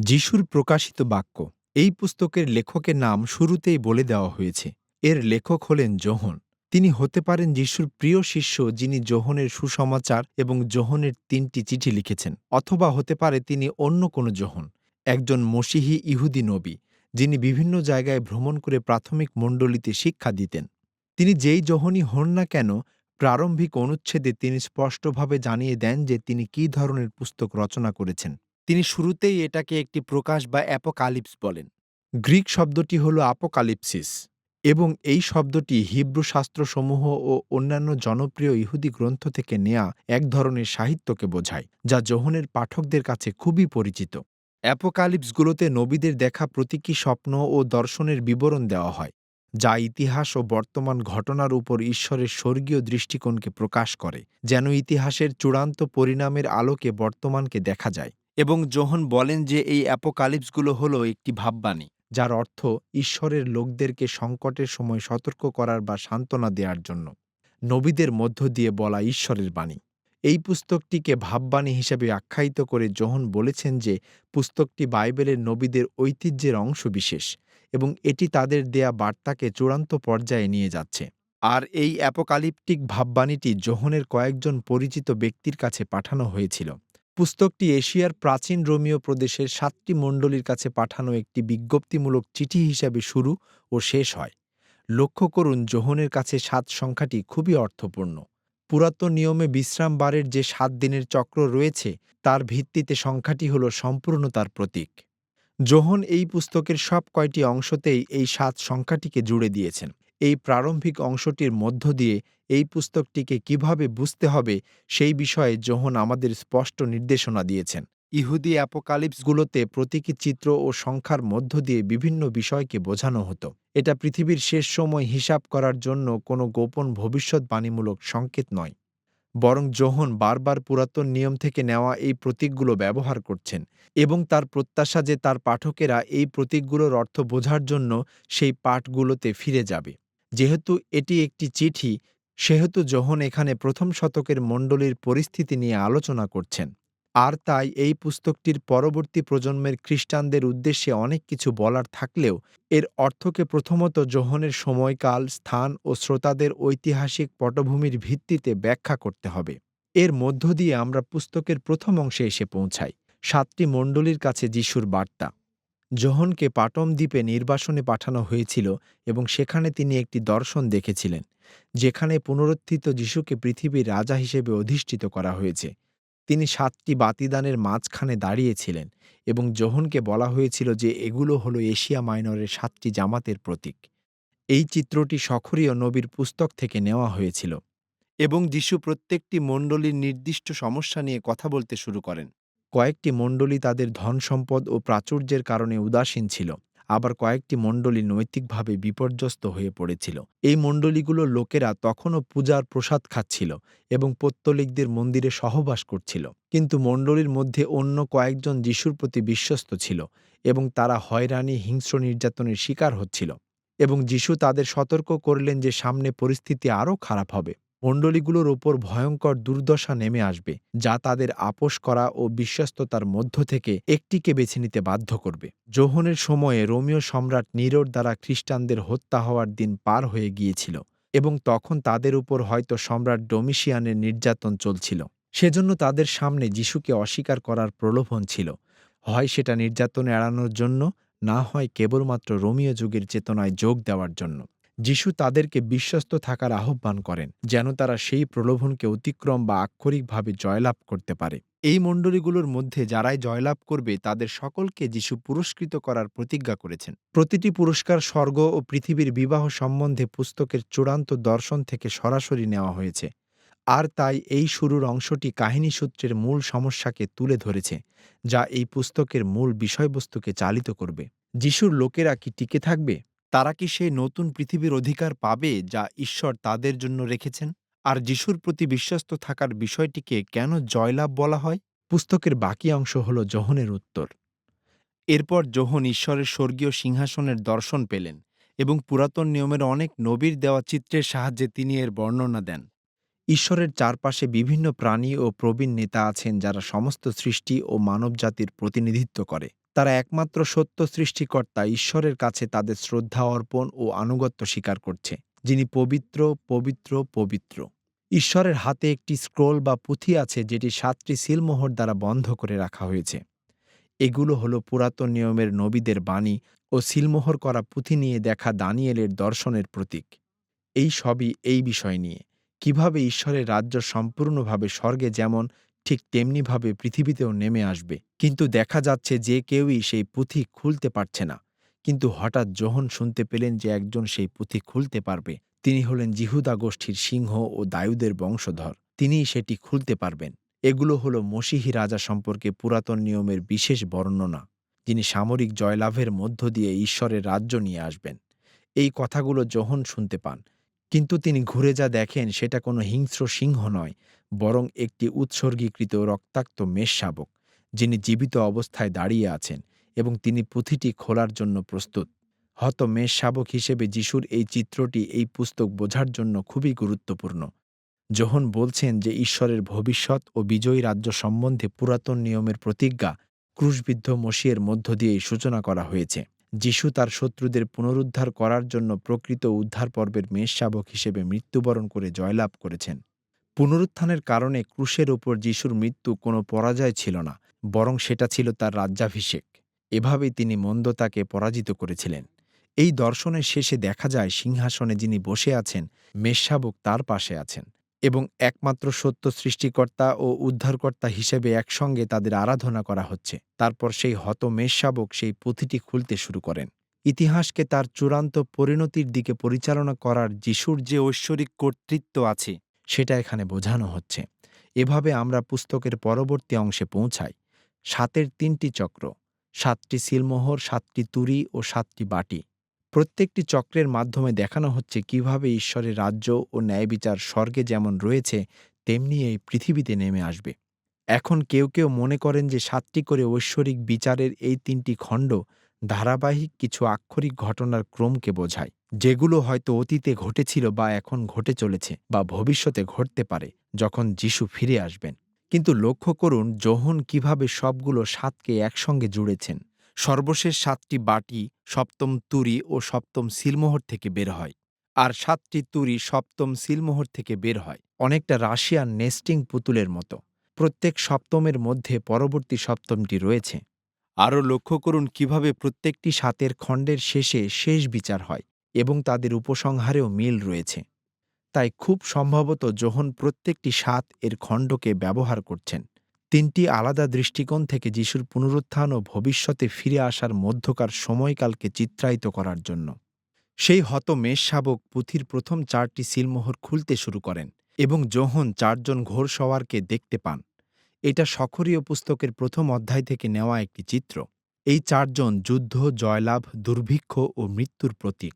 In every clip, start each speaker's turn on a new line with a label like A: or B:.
A: যিশুর প্রকাশিত বাক্য। এই পুস্তকের লেখকের নাম শুরুতেই বলে দেওয়া হয়েছে। এর লেখক হলেন যোহন তিনি হতে পারেন যিশুর প্রিয় শিষ্য যিনি যোহনের সুসমাচার এবং যোহনের তিনটি চিঠি লিখেছেন, অথবা হতে পারে তিনি অন্য কোনো যোহন একজন মসিহী ইহুদি নবী, যিনি বিভিন্ন জায়গায় ভ্রমণ করে প্রাথমিক মণ্ডলীতে শিক্ষা দিতেন। তিনি যেই যোহনই হন না কেন, প্রারম্ভিক অনুচ্ছেদে তিনি স্পষ্টভাবে জানিয়ে দেন যে তিনি কী ধরনের পুস্তক রচনা করেছেন। তিনি শুরুতেই এটাকে একটি প্রকাশ বা অ্যাপোকালিপস বলেন। গ্রিক শব্দটি হল আপোকালিপসিস এবং এই শব্দটি হিব্রু শাস্ত্রসমূহ ও অন্যান্য জনপ্রিয় ইহুদি গ্রন্থ থেকে নেয়া এক ধরনের সাহিত্যকে বোঝায়, যা যোহনের পাঠকদের কাছে খুবই পরিচিত। অ্যাপোকালিপসগুলোতে নবীদের দেখা প্রতীকী স্বপ্ন ও দর্শনের বিবরণ দেওয়া হয়, যা ইতিহাস ও বর্তমান ঘটনার উপর ঈশ্বরের স্বর্গীয় দৃষ্টিকোণকে প্রকাশ করে, যেন ইতিহাসের চূড়ান্ত পরিণামের আলোকে বর্তমানকে দেখা যায়। এবং যোহন বলেন যে এই অ্যাপোকালিপসগুলো হলো একটি ভাববাণী, যার অর্থ ঈশ্বরের লোকদেরকে সংকটের সময় সতর্ক করার বা সান্ত্বনা দেওয়ার জন্য। নবীদের মধ্য দিয়ে বলা ঈশ্বরের বাণী। এই পুস্তকটিকে ভাববাণী হিসেবে আখ্যায়িত করে যোহন বলেছেন যে পুস্তকটি বাইবেলের নবীদের ঐতিহ্যের অংশবিশেষ এবং এটি তাদের দেয়া বার্তাকে চূড়ান্ত পর্যায়ে নিয়ে যাচ্ছে। আর এই অ্যাপোকালিপটিক ভাববাণীটি যোহনের কয়েকজন পরিচিত ব্যক্তির কাছে পাঠানো হয়েছিল। পুস্তকটি এশিয়ার প্রাচীন রোমীয় প্রদেশের সাতটি মণ্ডলীর কাছে পাঠানো একটি বিজ্ঞপ্তিমূলক চিঠি হিসাবে শুরু ও শেষ হয়। লক্ষ্য করুন যোহনের কাছে সাত সংখ্যাটি খুবই অর্থপূর্ণ। পুরাতন নিয়মে বিশ্রামবারের যে সাত দিনের চক্র রয়েছে, তার ভিত্তিতে সংখ্যাটি হল সম্পূর্ণতার প্রতীক। যোহন এই পুস্তকের সব কয়টি অংশতেই এই সাত সংখ্যাটিকে জুড়ে দিয়েছেন। এই প্রারম্ভিক অংশটির মধ্য দিয়ে এই পুস্তকটিকে কীভাবে বুঝতে হবে সেই বিষয়ে যোহন আমাদের স্পষ্ট নির্দেশনা দিয়েছেন। ইহুদি অ্যাপোকালিপসগুলোতে প্রতীকী চিত্র ও সংখ্যার মধ্য দিয়ে বিভিন্ন বিষয়কে বোঝানো হতো। এটা পৃথিবীর শেষ সময় হিসাব করার জন্য কোনো গোপন ভবিষ্যৎবাণীমূলক সংকেত নয়। বরং যোহন বারবার পুরাতন নিয়ম থেকে নেওয়া এই প্রতীকগুলো ব্যবহার করছেন এবং তার প্রত্যাশা যে তার পাঠকেরা এই প্রতীকগুলোর অর্থ বোঝার জন্য সেই পাঠগুলোতে ফিরে যাবে। যেহেতু এটি একটি চিঠি, সেহেতু যোহন এখানে প্রথম শতকের মণ্ডলীর পরিস্থিতি নিয়ে আলোচনা করছেন। আর তাই এই পুস্তকটির পরবর্তী প্রজন্মের খ্রিস্টানদের উদ্দেশ্যে অনেক কিছু বলার থাকলেও, এর অর্থকে প্রথমত যোহনের সময়কাল, স্থান ও শ্রোতাদের ঐতিহাসিক পটভূমির ভিত্তিতে ব্যাখ্যা করতে হবে। এর মধ্য দিয়ে আমরা পুস্তকের প্রথম অংশে এসে পৌঁছাই। সাতটি মণ্ডলীর কাছে যিশুর বার্তা। যোহনকে পাটম দ্বীপে নির্বাসনে পাঠানো হয়েছিল এবং সেখানে তিনি একটি দর্শন দেখেছিলেন, যেখানে পুনরুত্থিত যিশুকে পৃথিবীর রাজা হিসেবে অধিষ্ঠিত করা হয়েছে। তিনি সাতটি বাতিদানের মাঝখানে দাঁড়িয়েছিলেন এবং যোহনকে বলা হয়েছিল যে এগুলো হলো এশিয়া মাইনরের সাতটি জামাতের প্রতীক। এই চিত্রটি সখরীয় নবীর পুস্তক থেকে নেওয়া হয়েছিল এবং যিশু প্রত্যেকটি মণ্ডলীর নির্দিষ্ট সমস্যা নিয়ে কথা বলতে শুরু করেন। কয়েকটি মণ্ডলী তাদের ধন সম্পদ ও প্রাচুর্যের কারণে উদাসীন ছিল, আবার কয়েকটি মণ্ডলী নৈতিকভাবে বিপর্যস্ত হয়ে পড়েছিল। এই মণ্ডলীগুলোর লোকেরা তখনও পূজার প্রসাদ খাচ্ছিল এবং পত্তলিকদের মন্দিরে সহবাস করছিল। কিন্তু মণ্ডলীর মধ্যে অন্য কয়েকজন যিশুর প্রতি বিশ্বস্ত ছিল এবং তারা হয়রানি, হিংস্র নির্যাতনের শিকার হচ্ছিল এবং যিশু তাদের সতর্ক করলেন যে সামনে পরিস্থিতি আরও খারাপ হবে। মণ্ডলীগুলোর ওপর ভয়ঙ্কর দুর্দশা নেমে আসবে, যা তাদের আপোষ করা ও বিশ্বস্ততার মধ্য থেকে একটিকে বেছে নিতে বাধ্য করবে। যোহনের সময়ে রোমীয় সম্রাট নিরোর দ্বারা খ্রিস্টানদের হত্যা হওয়ার দিন পার হয়ে গিয়েছিল এবং তখন তাদের উপর হয়তো সম্রাট ডোমিশিয়ানের নির্যাতন চলছিল। সেজন্য তাদের সামনে যিশুকে অস্বীকার করার প্রলোভন ছিল। হয় সেটা নির্যাতন এড়ানোর জন্য, না হয় কেবলমাত্র রোমীয় যুগের চেতনায় যোগ দেওয়ার জন্য। যিশু তাদেরকে বিশ্বস্ত থাকার আহ্বান করেন, যেন তারা সেই প্রলোভনকে অতিক্রম বা আক্ষরিকভাবে জয়লাভ করতে পারে। এই মণ্ডলীগুলোর মধ্যে যারাই জয়লাভ করবে, তাদের সকলকে যিশু পুরস্কৃত করার প্রতিজ্ঞা করেছেন। প্রতিটি পুরস্কার স্বর্গ ও পৃথিবীর বিবাহ সম্বন্ধে পুস্তকের চূড়ান্ত দর্শন থেকে সরাসরি নেওয়া হয়েছে। আর তাই এই শুরুর অংশটি কাহিনী সূত্রের মূল সমস্যাকে তুলে ধরেছে, যা এই পুস্তকের মূল বিষয়বস্তুকে চালিত করবে। যিশুর লোকেরা কি টিকে থাকবে? তারা কি সেই নতুন পৃথিবীর অধিকার পাবে যা ঈশ্বর তাদের জন্য রেখেছেন? আর যিশুর প্রতি বিশ্বস্ত থাকার বিষয়টিকে কেন জয়লাভ বলা হয়? পুস্তকের বাকি অংশ হল যোহনের উত্তর। এরপর যোহন ঈশ্বরের স্বর্গীয় সিংহাসনের দর্শন পেলেন এবং পুরাতন নিয়মের অনেক নবীর দেওয়া চিত্রের সাহায্যে তিনি এর বর্ণনা দেন। ঈশ্বরের চারপাশে বিভিন্ন প্রাণী ও প্রবীণ নেতা আছেন যারা সমস্ত সৃষ্টি ও মানবজাতির প্রতিনিধিত্ব করে। তারা একমাত্র সত্য সৃষ্টিকর্তা ঈশ্বরের কাছে তাদের শ্রদ্ধা অর্পণ ও আনুগত্য স্বীকার করছে, যিনি পবিত্র পবিত্র পবিত্র। ঈশ্বরের হাতে একটি স্ক্রোল বা পুঁথি আছে, যেটি সাতটি সিলমোহর দ্বারা বন্ধ করে রাখা হয়েছে। এগুলো হলো পুরাতন নিয়মের নবীদের বাণী ও সিলমোহর করা পুঁথি নিয়ে দেখা দানিয়েলের দর্শনের প্রতীক। এই সবই এই বিষয় নিয়ে। কীভাবে ঈশ্বরের রাজ্য সম্পূর্ণভাবে স্বর্গে যেমন ঠিক তেমনিভাবে পৃথিবীতেও নেমে আসবে। কিন্তু দেখা যাচ্ছে যে কেউই সেই পুঁথি খুলতে পারছে না। কিন্তু হঠাৎ যোহন শুনতে পেলেন যে একজন সেই পুঁথি খুলতে পারবে, তিনি হলেন জিহুদা গোষ্ঠীর সিংহ ও দায়ুদের বংশধর। তিনিই সেটি খুলতে পারবেন। এগুলো হল মসিহি রাজা সম্পর্কে পুরাতন নিয়মের বিশেষ বর্ণনা, যিনি সামরিক জয়লাভের মধ্য দিয়ে ঈশ্বরের রাজ্য নিয়ে আসবেন। এই কথাগুলো যোহন শুনতে পান কিন্তু তিনি ঘুরে যা দেখেন সেটা কোনো হিংস্র সিংহ নয়, বরং একটি উৎসর্গীকৃত রক্তাক্ত মেষ শাবক, যিনি জীবিত অবস্থায় দাঁড়িয়ে আছেন এবং তিনি পুঁথিটি খোলার জন্য প্রস্তুত। হত মেষ শাবক হিসেবে যিশুর এই চিত্রটি এই পুস্তক বোঝার জন্য খুবই গুরুত্বপূর্ণ। যোহন বলছেন যে ঈশ্বরের ভবিষ্যৎ ও বিজয়ী রাজ্য সম্বন্ধে পুরাতন নিয়মের প্রতিজ্ঞা ক্রুশবিদ্ধ মসিয়ের মধ্য দিয়েই সূচনা করা হয়েছে। যিশু তার শত্রুদের পুনরুদ্ধার করার জন্য প্রকৃত উদ্ধার পর্বের মেষ শাবক হিসেবে মৃত্যুবরণ করে জয়লাভ করেছেন। পুনরুত্থানের কারণে ক্রুশের ওপর যিশুর মৃত্যু কোনো পরাজয় ছিল না, বরং সেটা ছিল তার রাজ্যাভিষেক। এভাবেই তিনি মন্দতাকে পরাজিত করেছিলেন। এই দর্শনের শেষে দেখা যায় সিংহাসনে যিনি বসে আছেন মেষশাবক তার পাশে আছেন। এবং একমাত্র সত্য সৃষ্টিকর্তা ও উদ্ধারকর্তা হিসেবে একসঙ্গে তাদের আরাধনা করা হচ্ছে। তারপর সেই হত মেষশাবক সেই পুঁথিটি খুলতে শুরু করেন। ইতিহাসকে তার চূড়ান্ত পরিণতির দিকে পরিচালনা করার যিশুর যে ঐশ্বরিক কর্তৃত্ব আছে, সেটা এখানে বোঝানো হচ্ছে। এভাবে আমরা পুস্তকের পরবর্তী অংশে পৌঁছাই। সাতের তিনটি চক্র, সাতটি সিলমোহর, সাতটি তুরি ও সাতটি বাটি। প্রত্যেকটি চক্রের মাধ্যমে দেখানো হচ্ছে কীভাবে ঈশ্বরের রাজ্য ও ন্যায়বিচার স্বর্গে যেমন রয়েছে, তেমনি এই পৃথিবীতে নেমে আসবে। এখন কেউ কেউ মনে করেন যে সাতটি করে ঐশ্বরিক বিচারের এই তিনটি খণ্ড ধারাবাহিক কিছু আক্ষরিক ঘটনার ক্রমকে বোঝায়, যেগুলো হয়তো অতীতে ঘটেছিল বা এখন ঘটে চলেছে বা ভবিষ্যতে ঘটতে পারে যখন যিশু ফিরে আসবেন। কিন্তু লক্ষ্য করুন যোহন কীভাবে সবগুলো সাতকে একসঙ্গে জুড়েছেন। সর্বশেষ সাতটি বাটি সপ্তম তুরি ও সপ্তম সিলমোহর থেকে বের হয়। আর সাতটি তুরি সপ্তম সিলমোহর থেকে বের হয়। অনেকটা রাশিয়ান নেস্টিং পুতুলের মতো। প্রত্যেক সপ্তমের মধ্যে পরবর্তী সপ্তমটি রয়েছে। আরও লক্ষ্য করুন কীভাবে প্রত্যেকটি সাতের খণ্ডের শেষে শেষ বিচার হয় এবং তাদের উপসংহারেও মিল রয়েছে। তাই খুব সম্ভবত যোহন প্রত্যেকটি সাত এর খণ্ডকে ব্যবহার করছেন তিনটি আলাদা দৃষ্টিকোণ থেকে যিশুর পুনরুত্থান ও ভবিষ্যতে ফিরে আসার মধ্যকার সময়কালকে চিত্রায়িত করার জন্য। সেই হত মেষ শাবক পুঁথির প্রথম চারটি সিলমোহর খুলতে শুরু করেন এবং যোহন চারজন ঘোর সওয়ারকে দেখতে পান। এটা সখরীয় পুস্তকের প্রথম অধ্যায় থেকে নেওয়া একটি চিত্র। এই চারজন যুদ্ধ, জয়লাভ, দুর্ভিক্ষ ও মৃত্যুর প্রতীক।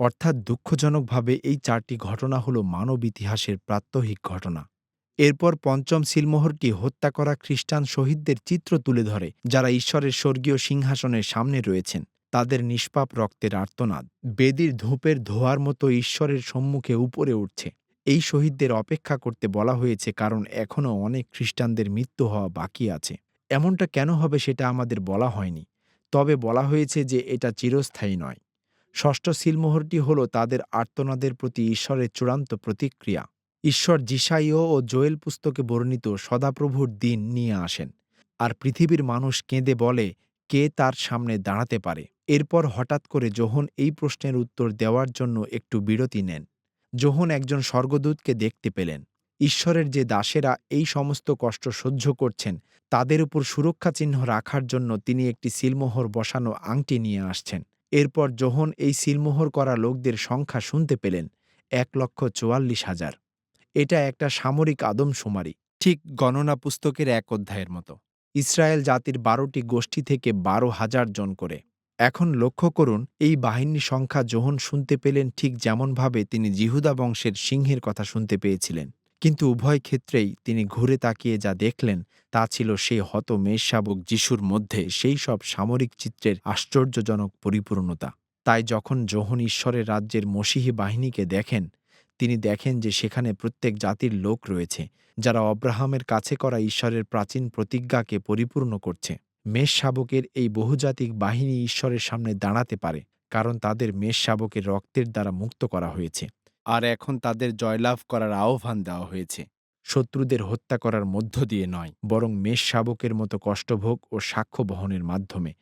A: অর্থাৎ দুঃখজনকভাবে এই চারটি ঘটনা হল মানব ইতিহাসের প্রাত্যহিক ঘটনা। এরপর পঞ্চম সিলমোহরটি হত্যা করা খ্রিস্টান শহীদদের চিত্র তুলে ধরে, যারা ঈশ্বরের স্বর্গীয় সিংহাসনের সামনে রয়েছেন। তাদের নিষ্পাপ রক্তের আর্তনাদ। বেদির ধূপের ধোয়ার মতো ঈশ্বরের সম্মুখে উপরে উঠছে। এই শহীদদের অপেক্ষা করতে বলা হয়েছে কারণ এখনও অনেক খ্রিস্টানদের মৃত্যু হওয়া বাকি আছে। এমনটা কেন হবে সেটা আমাদের বলা হয়নি। তবে বলা হয়েছে যে এটা চিরস্থায়ী নয়। ষষ্ঠ সিলমোহরটি হল তাদের আর্তনাদের প্রতি ঈশ্বরের চূড়ান্ত প্রতিক্রিয়া। ঈশ্বর জিসাইও ও জোয়েল পুস্তকে বর্ণিত সদাপ্রভুর দিন নিয়ে আসেন। আর পৃথিবীর মানুষ কেঁদে বলে, কে তার সামনে দাঁড়াতে পারে? এরপর হঠাৎ করে যোহন এই প্রশ্নের উত্তর দেওয়ার জন্য একটু বিরতি নেন। যোহন একজন স্বর্গদূতকে দেখতে পেলেন। ঈশ্বরের যে দাসেরা এই সমস্ত কষ্ট সহ্য করছেন, তাদের উপর সুরক্ষা চিহ্ন রাখার জন্য তিনি একটি সিলমোহর বসানো আংটি নিয়ে আসছেন। এরপর যোহন এই সিলমোহর করা লোকদের সংখ্যা শুনতে পেলেন, এক লক্ষ চুয়াল্লিশ হাজার। এটা একটা সামরিক আদমশুমারি, ঠিক গণনা পুস্তকের এক অধ্যায়ের মতো। ইসরায়েল জাতির বারোটি গোষ্ঠী থেকে বারো হাজার জন করে। এখন লক্ষ্য করুন, এই বাহিনী সংখ্যা যোহন শুনতে পেলেন, ঠিক যেমনভাবে তিনি জিহুদা বংশের সিংহের কথা শুনতে পেয়েছিলেন। কিন্তু উভয় ক্ষেত্রেই তিনি ঘুরে তাকিয়ে যা দেখলেন, তা ছিল সেই হত মেষশাবক যিশুর মধ্যে সেই সব সামরিক চিত্রের আশ্চর্যজনক পরিপূর্ণতা। তাই যখন যোহন ঈশ্বরের রাজ্যের মসিহী বাহিনীকে দেখেন তিনি দেখেন যে সেখানে প্রত্যেক জাতির লোক রয়েছে, যারা অব্রাহামের কাছে করা ঈশ্বরের প্রাচীন প্রতিজ্ঞাকে পরিপূর্ণ করছে। মেষ শাবকের এই বহুজাতিক বাহিনী ঈশ্বরের সামনে দাঁড়াতে পারে, কারণ তাদের মেষ শাবকের রক্তের দ্বারা মুক্ত করা হয়েছে, আর এখন তাদের জয়লাভ করার আহ্বান দেওয়া হয়েছে। শত্রুদের হত্যা করার মধ্য দিয়ে নয়, বরং মেষ শাবকের মতো কষ্টভোগ ও সাক্ষ্য বহনের মাধ্যমে।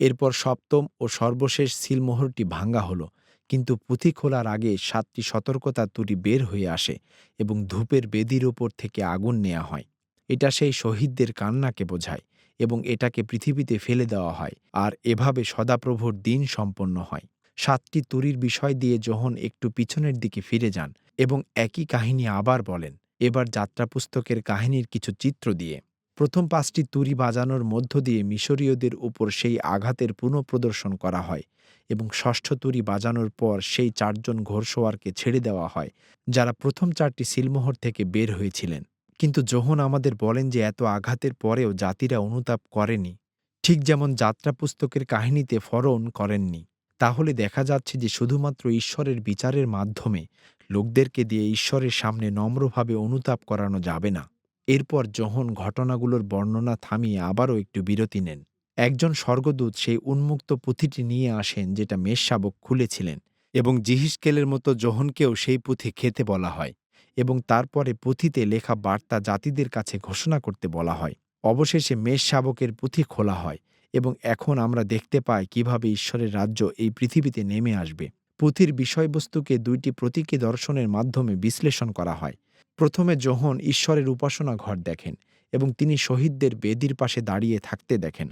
A: এরপর সপ্তম ও সর্বশেষ সিলমোহরটি ভাঙ্গা হলো কিন্তু পুঁথি খোলার আগে সাতটি সতর্কতা তুটি বের হয়ে আসে এবং ধূপের বেদির ওপর থেকে আগুন নেওয়া হয়। এটা সেই শহীদদের কান্নাকে বোঝায় এবং এটাকে পৃথিবীতে ফেলে দেওয়া হয় আর এভাবে সদাপ্রভুর দিন সম্পন্ন হয়। সাতটি তুরির বিষয় দিয়ে যোহন একটু পিছনের দিকে ফিরে যান এবং একই কাহিনী আবার বলেন, এবার যাত্রা পুস্তকের কাহিনীর কিছু চিত্র দিয়ে। প্রথম পাঁচটি তুরি বাজানোর মধ্য দিয়ে মিশরীয়দের উপর সেই আঘাতের পুনঃপ্রদর্শন করা হয় এবং ষষ্ঠ তুরি বাজানোর পর সেই চারজন ঘোরসোয়ারকে ছেড়ে দেওয়া হয়, যারা প্রথম চারটি সিলমোহর থেকে বের হয়েছিলেন। কিন্তু যোহন আমাদের বলেন যে এত আঘাতের পরেও জাতিরা অনুতাপ করেনি, ঠিক যেমন যাত্রা পুস্তকের কাহিনীতে ফরন করেননি, তাহলে দেখা যাচ্ছে যে শুধুমাত্র ঈশ্বরের বিচারের মাধ্যমে লোকদেরকে দিয়ে ঈশ্বরের সামনে নম্রভাবে অনুতাপ করানো যাবে না। এরপর যখন ঘটনাগুলোর বর্ণনা থামিয়ে আবারও একটু বিরতি নেন, একজন স্বর্গদূত সেই উন্মুক্ত পুঁথিটি নিয়ে আসেন যেটা মেষশাবক খুলেছিলেন এবং জিহিসকেলের মতো জোহনকেও সেই পুঁথি খেতে বলা হয় এবং তারপরে পুঁথিতে লেখা বার্তা জাতিদের কাছে ঘোষণা করতে বলা হয়। অবশেষে মেষ শাবকের পুঁথি খোলা হয় এবং এখন আমরা দেখতে পাই কীভাবে ঈশ্বরের রাজ্য এই পৃথিবীতে নেমে আসবে। পুঁথির বিষয়বস্তুকে দুইটি প্রতীকী দর্শনের মাধ্যমে বিশ্লেষণ করা হয়। প্রথমে যোহন ঈশ্বরের উপাসনা ঘর দেখেন এবং তিনি শহীদদের বেদির পাশে দাঁড়িয়ে থাকতে দেখেন,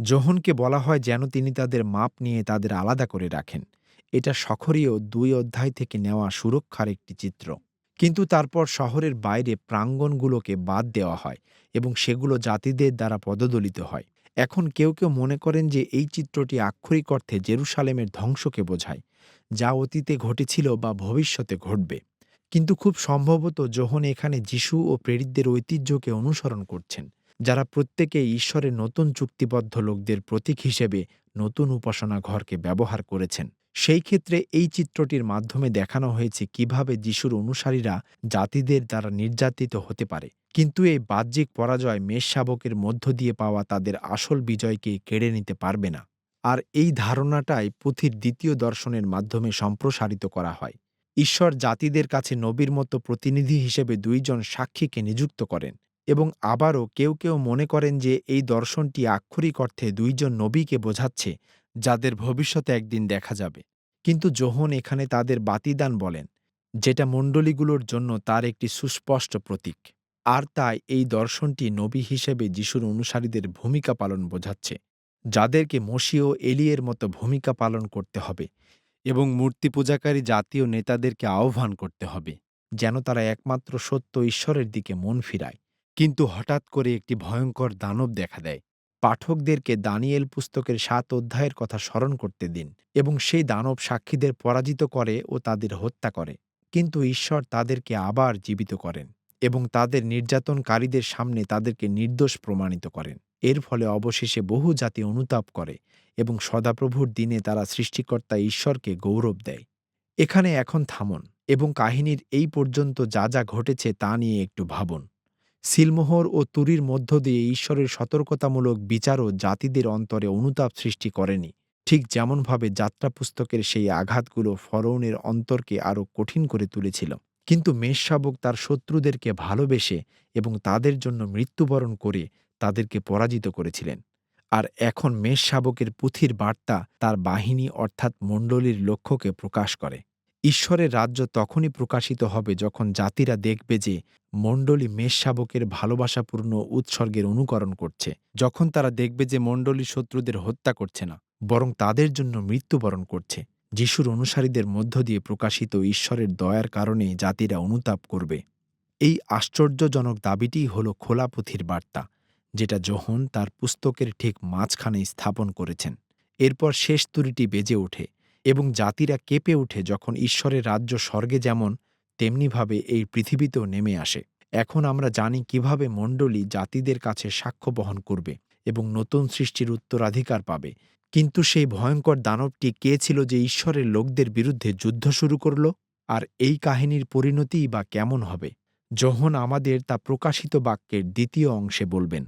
A: যোহনকে বলা হয় যেন তিনি তাদের মাপ নিয়ে তাদের আলাদা করে রাখেন। এটা সখরীয় দুই অধ্যায় থেকে নেওয়া সুরক্ষার একটি চিত্র। কিন্তু তারপর শহরের বাইরে প্রাঙ্গণগুলোকে বাদ দেওয়া হয় এবং সেগুলো জাতিদের দ্বারা পদদলিত হয়। এখন কেউ কেউ মনে করেন যে এই চিত্রটি আক্ষরিক অর্থে জেরুসালেমের ধ্বংসকে বোঝায়, যা অতীতে ঘটেছিল বা ভবিষ্যতে ঘটবে। কিন্তু খুব সম্ভবত যোহন এখানে যিশু ও প্রেরিতদের ঐতিহ্যকে অনুসরণ করছেন, যারা প্রত্যেকে ঈশ্বরের নতুন চুক্তিবদ্ধ লোকদের প্রতীক হিসেবে নতুন উপাসনা ঘরকে ব্যবহার করেছেন। সেই ক্ষেত্রে এই চিত্রটির মাধ্যমে দেখানো হয়েছে কীভাবে যিশুর অনুসারীরা জাতিদের দ্বারা নির্যাতিত হতে পারে। কিন্তু এই বাহ্যিক পরাজয় মেষ শাবকের মধ্য দিয়ে পাওয়া তাদের আসল বিজয়কে কেড়ে নিতে পারবে না। আর এই ধারণাটাই পুঁথির দ্বিতীয় দর্শনের মাধ্যমে সম্প্রসারিত করা হয়। ঈশ্বর জাতিদের কাছে নবীর মতো প্রতিনিধি হিসেবে দুইজন সাক্ষীকে নিযুক্ত করেন এবং আবারও কেউ কেউ মনে করেন যে এই দর্শনটি আক্ষরিক অর্থে দুইজন নবীকে বোঝাচ্ছে, যাদের ভবিষ্যতে একদিন দেখা যাবে। কিন্তু যোহন এখানে তাদের বাতিদান বলেন, যেটা মণ্ডলীগুলোর জন্য তার একটি সুস্পষ্ট প্রতীক। আর তাই এই দর্শনটি নবী হিসেবে যিশুর অনুসারীদের ভূমিকা পালন বোঝাচ্ছে, যাদেরকে মসিও এলিয়ের মতো ভূমিকা পালন করতে হবে। এবং মূর্তি পূজাকারী জাতীয় নেতাদেরকে আহ্বান করতে হবে, যেন তারা একমাত্র সত্য ঈশ্বরের দিকে মন ফিরায়। কিন্তু হঠাৎ করে একটি ভয়ঙ্কর দানব দেখা দেয়। পাঠকদেরকে দানিয়েল পুস্তকের সাত অধ্যায়ের কথা স্মরণ করতে দিন এবং সেই দানব সাক্ষীদের পরাজিত করে ও তাদের হত্যা করে। কিন্তু ঈশ্বর তাদেরকে আবার জীবিত করেন এবং তাদের নির্যাতনকারীদের সামনে তাদেরকে নির্দোষ প্রমাণিত করেন। এর ফলে অবশেষে বহু জাতি অনুতাপ করে এবং সদাপ্রভুর দিনে তারা সৃষ্টিকর্তা ঈশ্বরকে গৌরব দেয়। এখানে এখন থামুন এবং কাহিনীর এই পর্যন্ত যা যা ঘটেছে তা নিয়ে একটু ভাবুন। সিলমোহর ও তুরির মধ্য দিয়ে ঈশ্বরের সতর্কতামূলক বিচারও জাতিদের অন্তরে অনুতাপ সৃষ্টি করেনি। ঠিক যেমনভাবে যাত্রা পুস্তকের সেই আঘাতগুলো ফরৌনের অন্তরকে আরও কঠিন করে তুলেছিল। কিন্তু মেষশাবক তার শত্রুদেরকে ভালোবেসে এবং তাদের জন্য মৃত্যুবরণ করে তাদেরকে পরাজিত করেছিলেন। আর এখন মেষ শাবকের পুঁথির বার্তা তার বাহিনী অর্থাৎ মণ্ডলীর লক্ষ্যকে প্রকাশ করে। ঈশ্বরের রাজ্য তখনই প্রকাশিত হবে যখন জাতিরা দেখবে যে মণ্ডলী মেষ শাবকের ভালোবাসাপূর্ণ উৎসর্গের অনুকরণ করছে, যখন তারা দেখবে যে মণ্ডলী শত্রুদের হত্যা করছে না, বরং তাদের জন্য মৃত্যুবরণ করছে। যিশুর অনুসারীদের মধ্য দিয়ে প্রকাশিত ঈশ্বরের দয়ার কারণে জাতিরা অনুতাপ করবে। এই আশ্চর্যজনক দাবিটিই হল খোলা পুঁথির বার্তা। যেটা যোহন তার পুস্তকের ঠিক মাঝখানে স্থাপন করেছেন, এরপর শেষ তুরিটি বেজে ওঠে এবং জাতিরা কেঁপে ওঠে যখন ঈশ্বরের রাজ্য স্বর্গে যেমন, তেমনিভাবে এই পৃথিবীতেও নেমে আসে। এখন আমরা জানি কীভাবে মণ্ডলী জাতিদের কাছে সাক্ষ্য বহন করবে এবং নতুন সৃষ্টির উত্তরাধিকার পাবে। কিন্তু সেই ভয়ঙ্কর দানবটি কে ছিল যে ঈশ্বরের লোকদের বিরুদ্ধে যুদ্ধ শুরু করল? আর এই কাহিনীর পরিণতিই বা কেমন হবে? যখন আমাদের তা প্রকাশিত বাক্যের দ্বিতীয় অংশে বলবেন।